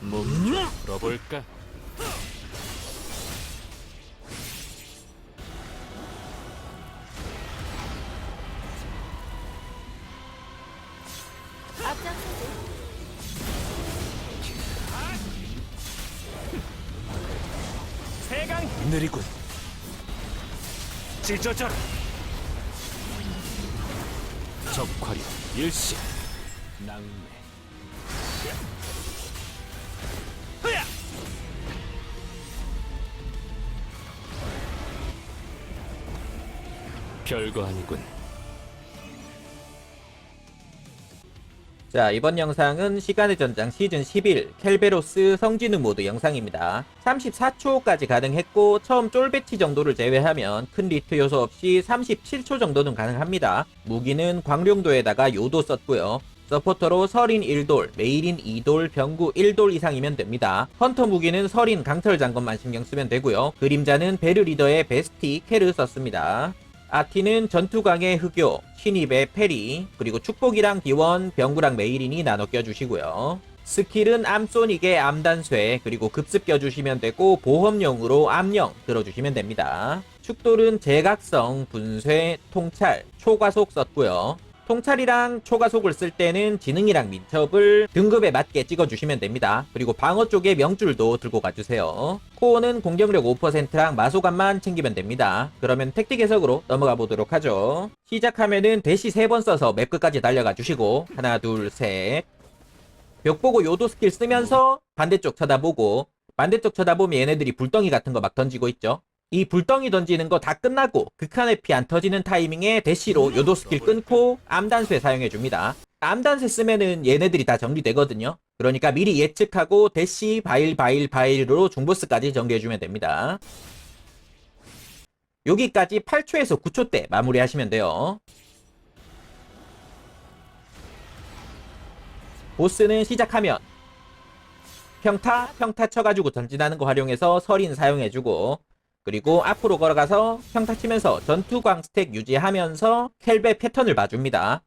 몸좀 풀어볼까? 세강 느리군. 찢어져라. 적화력 일시. 낭매. 별거 아니군. 자, 이번 영상은 시간의 전장 시즌 11 켈베로스 성진우 모드 영상입니다. 34초까지 가능했고 처음 쫄배치 정도를 제외하면 큰 리트 요소 없이 37초 정도는 가능합니다. 무기는 광룡도에다가 요도 썼고요. 서포터로 설인 1돌, 메일인 2돌, 병구 1돌 이상이면 됩니다. 헌터 무기는 설인 강철 장검만 신경 쓰면 되고요. 그림자는 베르 리더의 베스티 캐르 썼습니다. 아티는 전투강의 흑요, 신입의 페리, 그리고 축복이랑 기원, 병구랑 메이린이 나눠 껴주시고요. 스킬은 암소닉의 암단쇠, 그리고 급습 껴주시면 되고 보험용으로 암령 들어주시면 됩니다. 축돌은 제각성, 분쇄, 통찰, 초과속 썼고요. 통찰이랑 초가속을 쓸 때는 지능이랑 민첩을 등급에 맞게 찍어주시면 됩니다. 그리고 방어 쪽에 명줄도 들고 가주세요. 코어는 공격력 5%랑 마소감만 챙기면 됩니다. 그러면 택틱 해석으로 넘어가 보도록 하죠. 시작하면은 대시 3번 써서 맵 끝까지 달려가 주시고 하나 둘 셋. 벽 보고 요도 스킬 쓰면서 반대쪽 쳐다보고 반대쪽 쳐다보면 얘네들이 불덩이 같은 거 막 던지고 있죠. 이 불덩이 던지는 거 다 끝나고 극한의 피 안 터지는 타이밍에 대시로 요도 스킬 끊고 암단쇠 사용해 줍니다. 암단쇠 쓰면은 얘네들이 다 정리되거든요. 그러니까 미리 예측하고 대시 바일 바일 바일로 중보스까지 정리해 주면 됩니다. 여기까지 8초에서 9초 때 마무리하시면 돼요. 보스는 시작하면 평타, 평타 쳐가지고 전진하는 거 활용해서 설인 사용해주고 그리고 앞으로 걸어가서 평타 치면서 전투광 스택 유지하면서 켈베 패턴을 봐줍니다.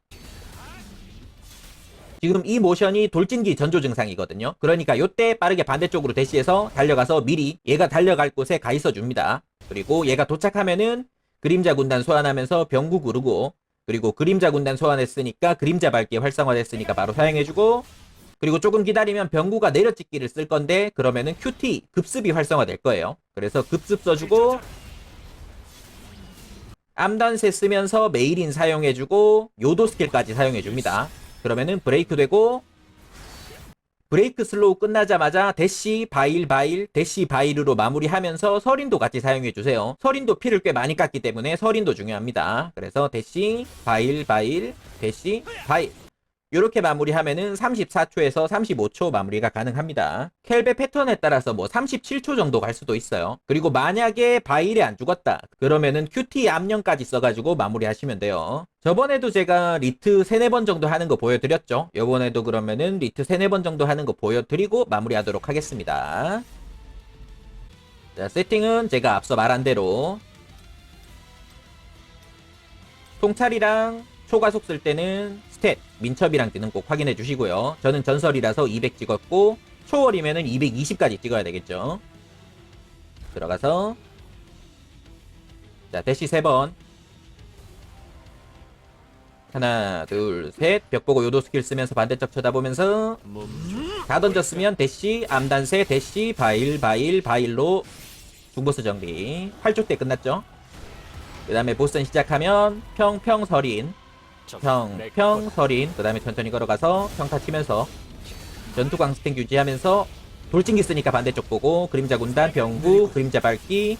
지금 이 모션이 돌진기 전조 증상이거든요. 그러니까 요때 빠르게 반대쪽으로 대시해서 달려가서 미리 얘가 달려갈 곳에 가 있어 줍니다. 그리고 얘가 도착하면은 그림자 군단 소환하면서 병구 구르고 그리고 그림자 군단 소환했으니까 그림자 밝기 활성화됐으니까 바로 사용해주고 그리고 조금 기다리면 병구가 내려찍기를 쓸 건데 그러면은 QT 급습이 활성화될 거예요. 그래서 급습 써주고 암단세 쓰면서 메일인 사용해주고 요도 스킬까지 사용해줍니다. 그러면은 브레이크 되고 브레이크 슬로우 끝나자마자 대시 바일 바일 대시 바일으로 마무리하면서 설인도 같이 사용해주세요. 설인도 피를 꽤 많이 깎기 때문에 설인도 중요합니다. 그래서 대시 바일 바일 대시 바일 이렇게 마무리하면은 34초에서 35초 마무리가 가능합니다. 켈베 패턴에 따라서 뭐 37초 정도 갈 수도 있어요. 그리고 만약에 바일에 안 죽었다. 그러면은 QT 암령까지 써가지고 마무리하시면 돼요. 저번에도 제가 리트 3, 4번 정도 하는 거 보여드렸죠. 요번에도 그러면은 리트 3, 4번 정도 하는 거 보여드리고 마무리하도록 하겠습니다. 자, 세팅은 제가 앞서 말한 대로 통찰이랑 초가속 쓸 때는 스탯, 민첩이랑 뜨는 꼭 확인해 주시고요. 저는 전설이라서 200 찍었고 초월이면은 220까지 찍어야 되겠죠. 들어가서 자 대시 3번 하나 둘 셋 벽 보고 요도 스킬 쓰면서 반대쪽 쳐다보면서 다 던졌으면 대시 암단세 대시 바일 바일 바일로 중보스 정리 8조 때 끝났죠. 그 다음에 보스전 시작하면 평평 설인 평, 평, 설인, 그 다음에 천천히 걸어가서 평타 치면서 전투광 스택 유지하면서 돌진기 쓰니까 반대쪽 보고 그림자 군단, 병구, 그림자 밟기,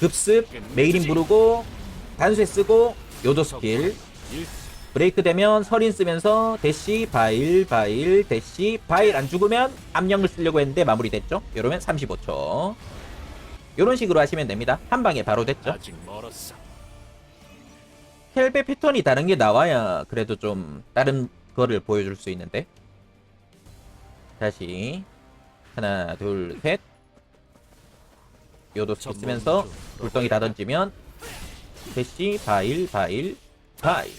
급습, 메일인 부르고 단쇠 쓰고 요도 스킬. 브레이크 되면 설인 쓰면서 대시 바일 바일 대시 바일 안 죽으면 암령을 쓰려고 했는데 마무리 됐죠? 이러면 35초. 요런 식으로 하시면 됩니다. 한 방에 바로 됐죠? 헬베 패턴이 다른 게 나와야 그래도 좀 다른 거를 보여줄 수 있는데 다시 하나 둘셋 요도 쓰면서 불덩이 다 던지면 대시 바일 바일 바일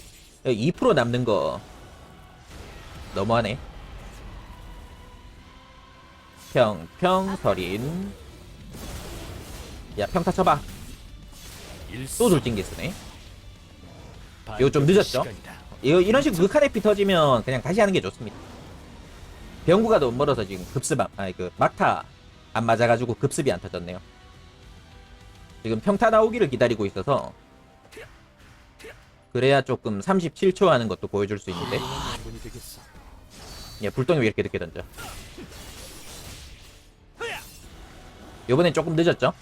2% 남는 거 너무하네. 평평 서린. 야 평타 쳐봐. 또 돌진기 쓰네. 이거 좀 늦었죠? 이거 이런 식으로 극한의 피 터지면 그냥 다시 하는 게 좋습니다. 병구가 너무 멀어서 지금 급습 안, 아니 그 막타 안 맞아가지고 급습이 안 터졌네요. 지금 평타 나오기를 기다리고 있어서 그래야 조금 37초 하는 것도 보여줄 수 있는데 분이 되겠어. 야 불똥이 왜 이렇게 늦게 던져? 요번엔 조금 늦었죠?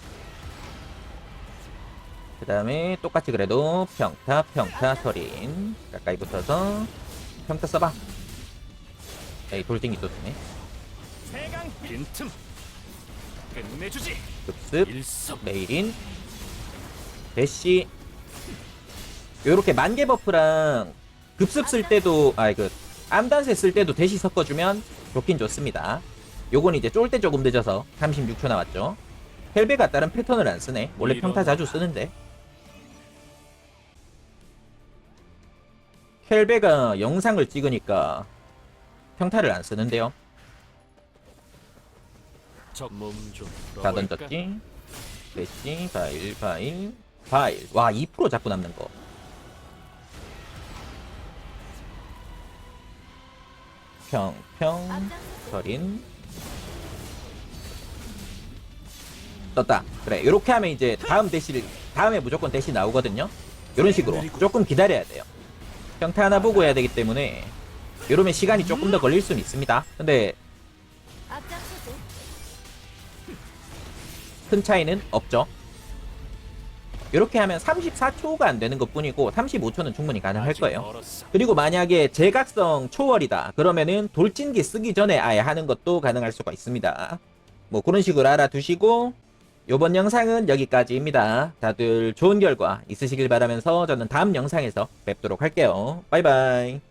그 다음에 똑같이 그래도 평타 평타 서린 가까이 붙어서 평타 써봐. 에이 돌덩이 또 쓰네. 세강 빈틈. 끝내주지. 급습. 메일인. 대시. 요렇게 만개 버프랑 급습 쓸 때도 아이 그 암단세 쓸 때도 대시 섞어주면 좋긴 좋습니다. 요건 이제 쫄 때 조금 늦어서 36초 나왔죠. 헬베가 다른 패턴을 안 쓰네. 원래 평타 자주 쓰는데 켈베가 영상을 찍으니까 평타를 안 쓰는데요. 다 던졌지? 됐지? 바일 바일 바일. 와 2% 자꾸 남는 거. 평 평 서린 떴다. 그래 요렇게 하면 이제 다음 대시를 다음에 무조건 대시 나오거든요. 요런 식으로. 조금 기다려야 돼요 평타 하나 보고 해야 되기 때문에 요러면 시간이 조금 더 걸릴 수는 있습니다 근데. 큰 차이는 없죠. 이렇게 하면 34초가 안 되는 것 뿐이고 35초는 충분히 가능할 거예요. 그리고 만약에 제각성 초월이다. 그러면은 돌진기 쓰기 전에 아예 하는 것도 가능할 수가 있습니다. 뭐 그런 식으로 알아두시고 이번 영상은 여기까지입니다. 다들 좋은 결과 있으시길 바라면서 저는 다음 영상에서 뵙도록 할게요. 바이바이.